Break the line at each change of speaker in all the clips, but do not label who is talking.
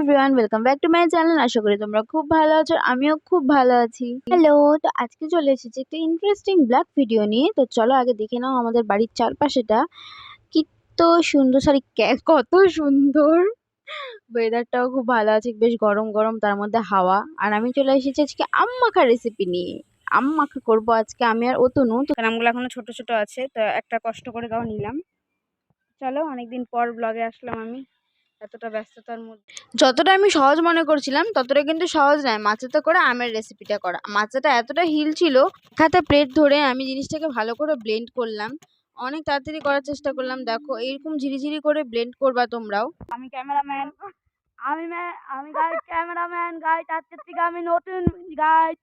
Everyone welcome back to my channel আশা করি তোমরা খুব ভালো আছো, আমিও খুব ভালো আছি। হ্যালো তো আজকে চলে এসেছি একটা ইন্টারেস্টিং ব্লগ ভিডিও নিয়ে। তো চলো আগে দেখে নাও আমাদের বাড়ির চারপাশেটা। কি তো সুন্দর সরি কত সুন্দর। ওয়েদারটাও খুব ভালো আছে, বেশ গরম গরম, তার মধ্যে হাওয়া। আর আমি চলে এসেছি আজকে আম মাখা রেসিপি নিয়ে। আম মাখা করব আজকে, আমি আর অতনু। তো আমগুলো এখনও ছোট ছোট আছে, তো একটা কষ্ট করে তাও নিলাম। চলো, অনেকদিন পর ব্লগে আসলাম আমি। এতটা ব্যস্ততার মধ্যে। যতটা আমি সহজ মনে করছিলাম ততটা কিন্তু সহজ নয়। মাচাতে করে আমের রেসিপিটা করা। মাচাটা এতটা হিল ছিল খাতে প্লেট ধরে আমি জিনিসটাকে ভালো করে ব্লেন্ড করলাম। অনেক তাড়াতাড়ি করার চেষ্টা করলাম। দেখো এইরকম ঝিরিঝিরি করে ব্লেন্ড করবা তোমরাও।
আমি ক্যামেরাম্যান আমি আমি গাইড ক্যামেরাম্যান গাইড আজকের থেকে আমি নতুন গাইড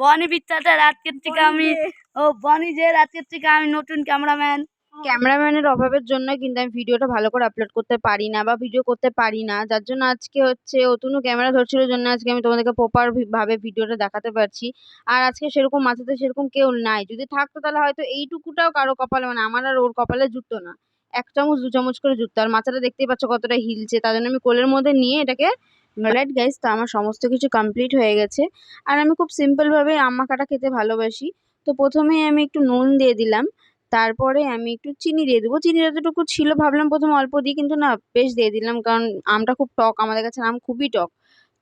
বনি বিচ্ছাটার আজকের থেকে আমি ও বনি যে আজকের থেকে আমি নতুন ক্যামেরাম্যান
ক্যামেরাম্যানের অভাবের জন্য কিন্তু আমি ভিডিওটা ভালো করে আপলোড করতে পারি না বা ভিডিও করতে পারি না। যার জন্য আজকে হচ্ছে অতনু ক্যামেরা ধরছিল জন্য আজকে আমি তোমাদেরকে প্রপার ভাবে ভিডিওটা দেখাতে পারছি। আর আজকে সেরকম মাথাতে সেরকম কেউ নাই। যদি থাকতো তাহলে হয়তো এইটুকুটাও কারও কপালে মানে আমার আর ওর কপালে জুটতো না। এক চামচ, দু চামচ করে জুটতো। আর মাথাটা দেখতেই পাচ্ছ কতটা হিলছে। তার জন্য আমি কোলের মধ্যে নিয়ে এটাকে রাইট গাইস তো আমার সমস্ত কিছু কমপ্লিট হয়ে গেছে। আর আমি খুব সিম্পলভাবে আম মাখাটা খেতে ভালোবাসি। তো প্রথমেই আমি একটু নুন দিয়ে দিলাম। তারপরে আমি একটু চিনি দিয়ে দেবো। চিনি যতটুকু ছিল ভাবলাম প্রথমে অল্প দিই কিন্তু না বেশ দিয়ে দিলাম কারণ আমটা খুব টক আমাদের কাছে আম খুবই টক।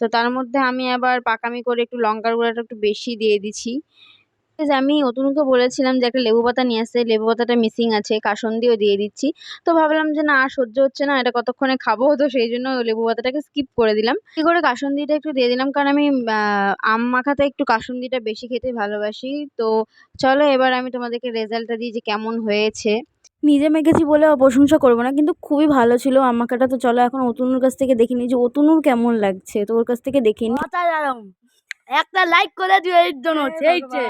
তো তার মধ্যে আমি আবার পাকামি করে একটু লঙ্কার গুঁড়াটা একটু বেশি দিয়ে Guys, আমি অতনুকে বলেছিলাম যে একটা লেবু পাতা নিয়ে আসতে লেবু পাতাটা মিসিং আছে কাসন্দিও দিয়ে দিচ্ছি। তো ভাবলাম যে না আর সহ্য হচ্ছে না এটা কতক্ষণে খাব? তো সেই জন্য লেবু পাতাটাকে স্কিপ করে দিলাম। কি করে কাসন্দিটা একটু দিয়ে দিলাম কারণ আমি আম মাখাতে একটু কাসন্দিটা বেশি খেতে ভালোবাসি। তো চলো এবার আমি তোমাদেরকে রেজাল্টটা দিই যে কেমন হয়েছে। নিজে মেখেছি বলে প্রশংসা করব না কিন্তু খুবই ভালো ছিল আমাকাটা তো চলো এখন অতনুর কাছ থেকে দেখিনি যে অতনুর কেমন লাগছে তো ওর কাছ থেকে
দেখিনি। একটা লাইক করে দিও এর জন্য সেই যে।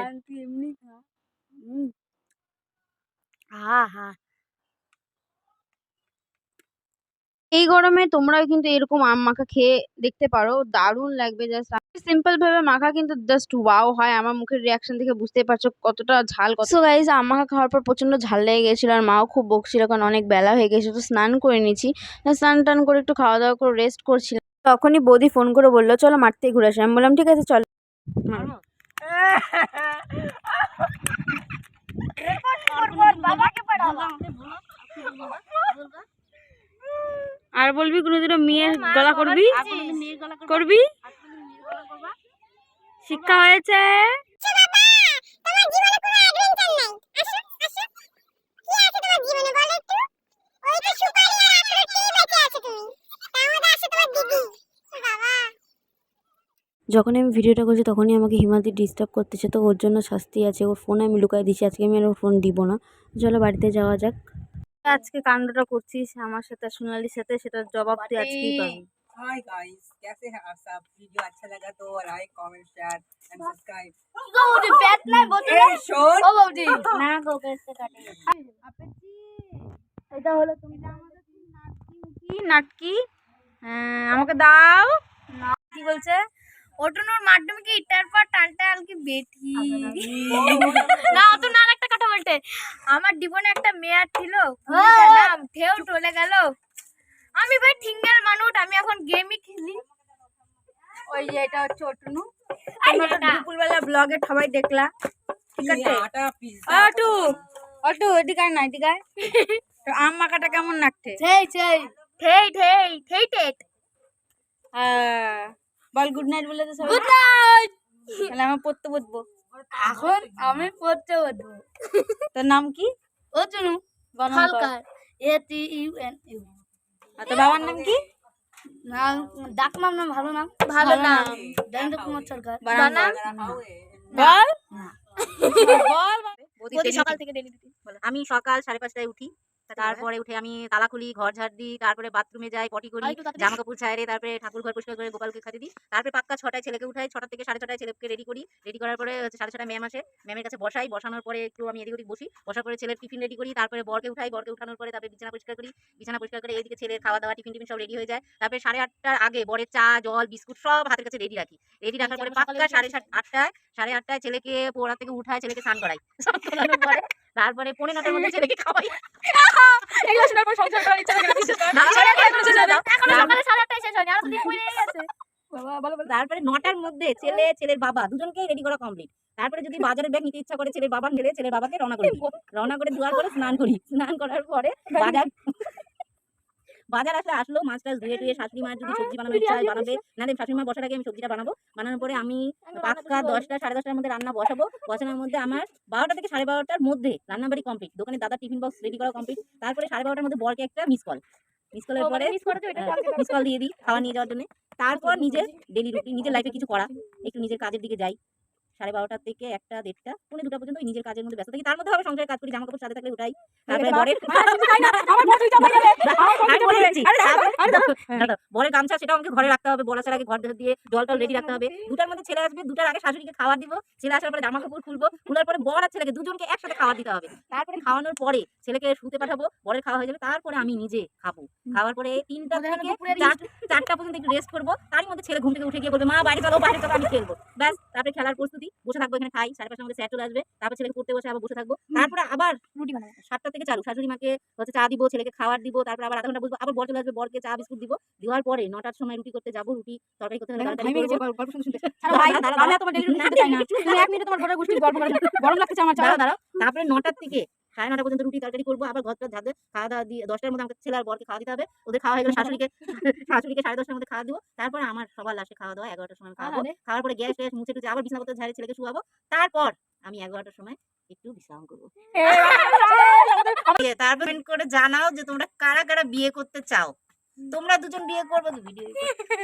হ্যাঁ হ্যাঁ
এই গরমে তোমরাও কিন্তু এরকম আম মাখা খেয়ে দেখতে পারো দারুণ লাগবে জাস্ট সিম্পল ভাবে মাখা কিন্তু জাস্ট ওয়াও হয় আমার মুখের রিয়াকশন দেখে বুঝতে পারছ কতটা ঝাল কত গাইজ আম মাখা খাওয়ার পর প্রচণ্ড ঝাল লেগে গেছিল আর মাও খুব বকছিল কারণ অনেক বেলা হয়ে গেছে তো স্নান করে নিয়েছি। স্নান টান করে একটু খাওয়া দাওয়া করে রেস্ট করছিলাম। তখনই বৌদি ফোন করে বলল চলো মাঠ থেকে ঘুরে আসি। আমি বললাম ঠিক আছে চলো। আর বলবি কোনোদিনও মেয়ের গলা করবি? করবি? শিক্ষা হয়েছে। যখনই আমি ভিডিওটা করছি তখনই আমাকে হিমাদি ডিস্টার্ব করতেছে তো ওর জন্য শাস্তি আছে ওর ফোন আমি লুকাই দিচ্ছি আজকে আমি আর ওর ফোন দিব না চলো বাড়িতে যাওয়া যাক আজকে কাণ্ডটা করছিস আমার সাথে সোনালির সাথে সেটার জবাব তুই আজকেই পাবি
हाय गाइस कैसे हैं आप सब वीडियो अच्छा लगा तो like comment share and subscribe
গো বৌদি পেট নাই বৌদি
ए शोन
ও বৌদি
না গো পেছতে কাটে
এটা হলো তুমি
কি নাটকি হ্যাঁ, আমাকে দাও
কি বলছে ওঠানোর মাধ্যমে কি ইটার পর টানটা আর কি বেটি না অত না একটা কথা বলতে আমার জীবনে একটা মেয়ার ছিল নাম ঢেউ টলে গেল আমি ভাই ঠিঙ্গেল মানুষ আমি এখন গেমই খেলি
ওই যে এটা হচ্ছে ওটনু দুপুরবেলা ব্লগে সবাই দেখলা ঠিক আছে অটু অটু এদিকে না এদিকে তো আম মাখাটা কেমন লাগছে
ঠেই সেই ঠেই ঠেই ঠেই টেট
আহ বল গুড নাইট বলে তো সবাই
গুড নাইট
তাহলে আমার পড়তে বসবো।
এখন আমি পড়তে বলব
তোর নাম কি? বানান
হালকা। A T U N U
R তোর বাবার নাম কি?
নাম ডাক নাম না ভালো নাম।
ভালো নাম।
কুমার সরকার।
বল। বল
সকাল থেকে ডেলি আমি সকাল সাড়ে পাঁচটায় উঠি। তারপরে উঠে আমি তালা খুলি ঘর ঝাড় দিই তারপরে বাথরুমে যাই পটি করি। জামা কাপড় ছাড়ে তারপরে ঠাকুর ঘর পরিষ্কার করে গোপালকে খাতে দিই। তারপরে পাক্কা ছটায় ছেলেকে উঠাই ছটা থেকে সাড়ে ছটায় ছেলেকে রেডি করি। রেডি করার পরে সাড়ে ছটায় ম্যাম আসে। ম্যামের কাছে বসাই বসানোর পরে একটু আমি এদিক ওদিক বসি। বসার পরে ছেলের টিফিন রেডি করি তারপরে বরকে উঠাই বরকে উঠানোর পরে তারপরে বিছানা পরিষ্কার করি। বিছানা পরিষ্কার করে এদিকে ছেলের খাওয়া দাওয়া টিফিন টিফিন সব রেডি হয়ে যায়। তারপরে সাড়ে আটটার আগে বরের চা জল বিস্কুট সব হাতের কাছে রেডি রাখি। রেডি রাখার পরে পাক্কা সাড়ে সাত আটটায় সাড়ে আটটায় ছেলেকে পোড়া থেকে উঠায় ছেলেকে স্নান করাই। স্নান করানোর পরে তারপরে পনেরো নটার মধ্যে ছেলেকে খাওয়াই
এগুলো শোনার পর সংসার করার ইচ্ছা লাগে না, বিশ্বাস করো।
না,
সাড়ে আটটায়
এখনও
শেষ হয় না।
দাও।
এখনও সকালে সাড়ে আটটায় শেষ হয়নি, আরও তো দিন
তারপরে নটার মধ্যে ছেলে ছেলের বাবা দুজনকেই রেডি করা কমপ্লিট তারপরে যদি বাজারের ব্যাগ নিতে ইচ্ছা করে ছেলের বাবা নিলে ছেলের বাবাকে রওনা করে রওনা করে দেওয়ার পরে স্নান করি। স্নান করার পরে বাজার বাজার আসলে আসলো মাছ টাছ ধুয়ে টুয়ে শাশুড়ি মার যদি সবজি বানানোর ইচ্ছা হয় বানাবে। না শাশুড়ি মা বসার আগে আমি সবজিটা বানাবো। বানানোর পরে আমি পাক্কা দশটা সাড়ে দশটার মধ্যে রান্না বসাবো। বসানোর মধ্যে আমার বারোটা থেকে সাড়ে বারোটার মধ্যে রান্নাবাড়ি কমপ্লিট দোকানে দাদা টিফিন বক্স রেডি করা কমপ্লিট তারপরে সাড়ে বারোটার মধ্যে বরকে একটা মিস কল মিস কলের পরে মিস কল দিয়ে দিই খাওয়া নিয়ে যাওয়ার জন্য। তারপর নিজের ডেলি রুটিন নিজের লাইফে কিছু করা একটু নিজের কাজের দিকে যাই। সাড়ে বারোটার থেকে একটা দেড়টা পৌনে দুটা পর্যন্ত নিজের কাজের মধ্যে ব্যস্ত থাকি। তার মধ্যে আবার সংসারের কাজ করি জামা কাপড় সাথে থাকলে উঠাই তারপরে বরের গামছা সেটা আমাকে ঘরে রাখতে হবে আসার আগে ঘর দিয়ে জল টল রেডি রাখতে হবে। দুটার মধ্যে ছেলে আসবে দুটার আগে শাশুড়িকে খাবার দিব। ছেলে আসার পরে জামা কাপড় খুলবো খোলার পরে বর আর ছেলেকে দুজনকে একসাথে খাবার দিতে হবে। তারপরে খাওয়ানোর পরে ছেলেকে শুতে পাঠাবো বরের খাওয়া হয়ে যাবে তারপরে আমি নিজে খাব। খাওয়ার পরে তিনটা থেকে চারটা পর্যন্ত একটু রেস্ট করব তারই মধ্যে ছেলে ঘুম থেকে উঠে গিয়ে বলবে মা বাইরে চলো বাইরে চলো। আমি খেলব। ব্যাস তারপরে খেলার প্রস্তুতি। বসে থাকব এখানে খাই সাড়ে পাঁচটার মধ্যে স্যার চলে আসবে তারপর ছেলেকে পড়তে বসে আবার বসে থাকব। তারপরে আবার
রুটি বানাবো।
সাতটা থেকে চালু শাশুড়ি মাকে হচ্ছে চা দিব ছেলেকে খাবার দিব তারপর আবার আধা ঘণ্টা বসবো আবার বর চলে আসবে বরকে চা বিস্কুট দিব। দেওয়ার পরে নটার সময় রুটি করতে যাব রুটি তরকারি করতে হলে। তারপরে নটার থেকে সাড়ে নটা পর্যন্ত রুটি তরকারি করব আবার ঝাড়তে খাওয়া দাওয়া দিয়ে দশটার মধ্যে আমাকে ছেলে আর বরকে খাওয়া দিতে হবে। ওদের খাওয়া হয়ে গেলে শাশুড়িকে শাশুড়িকে সাড়ে দশটার মধ্যে খাওয়া দিব। তারপরে আমার সবার লাস্টে খাওয়া দাওয়া এগারোটার সময় খাওয়াবো খাওয়ার পরে গ্যাস ট্যাস মুছে টুছে আবার বিছানাপত্র ঝাড়ে ছেলেকে শুয়াবো। তারপর আমি এগারোটার সময় একটু বিশ্রাম করব। তারপর করে জানাও যে তোমরা কারা কারা বিয়ে করতে চাও। তোমরা দুজন বিয়ে করবে ভিডিও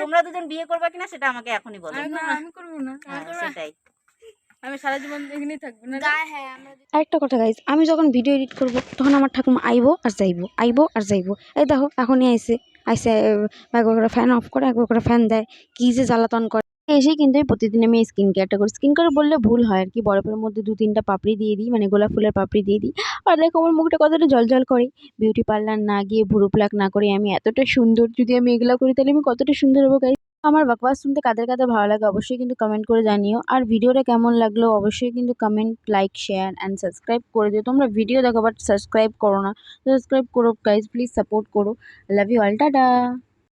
তোমরা দুজন বিয়ে করবে কিনা সেটা আমাকে এখনই বলো।
আমি করব না।
হ্যাঁ, সেটাই।
আমি সারা জীবন এখানেই থাকব না হ্যাঁ
আরেকটা কথা গাইজ আমি যখন ভিডিও এডিট করব তখন আমার ঠাকুমা আইবো আর যাইবো আইবো আর যাইবো। এই দেখো এখনই আইসে আইসে একবার করে ফ্যান অফ করে একবার করে ফ্যান দেয় কী যে জ্বালাতন করে। এসেই কিন্তু আমি প্রতিদিন আমি স্কিন কেয়ারটা করি। স্কিন কেয়ার বললে ভুল হয় আর কি বরফের মধ্যে দু তিনটা পাপড়ি দিয়ে দিই মানে গোলাপ ফুলের পাপড়ি দিয়ে দিই। আর দেখো আমার মুখটা কতটা জল করে। বিউটি পার্লার না গিয়ে ভুরু প্লাক না করে আমি এতটা সুন্দর যদি আমি এগুলো করি তাহলে আমি কতটা সুন্দর হব গাইজ আমার বাকবাস শুনতে কাদের কাদের ভালো লাগে অবশ্যই কিন্তু কমেন্ট করে জানিও। আর ভিডিওটা কেমন লাগল অবশ্যই কিন্তু comment like share and subscribe করে দিও। তোমরা ভিডিও দেখো বাট সাবস্ক্রাইব করো না। সাবস্ক্রাইব করো গাইজ প্লিজ সাপোর্ট করো। Love you all tata!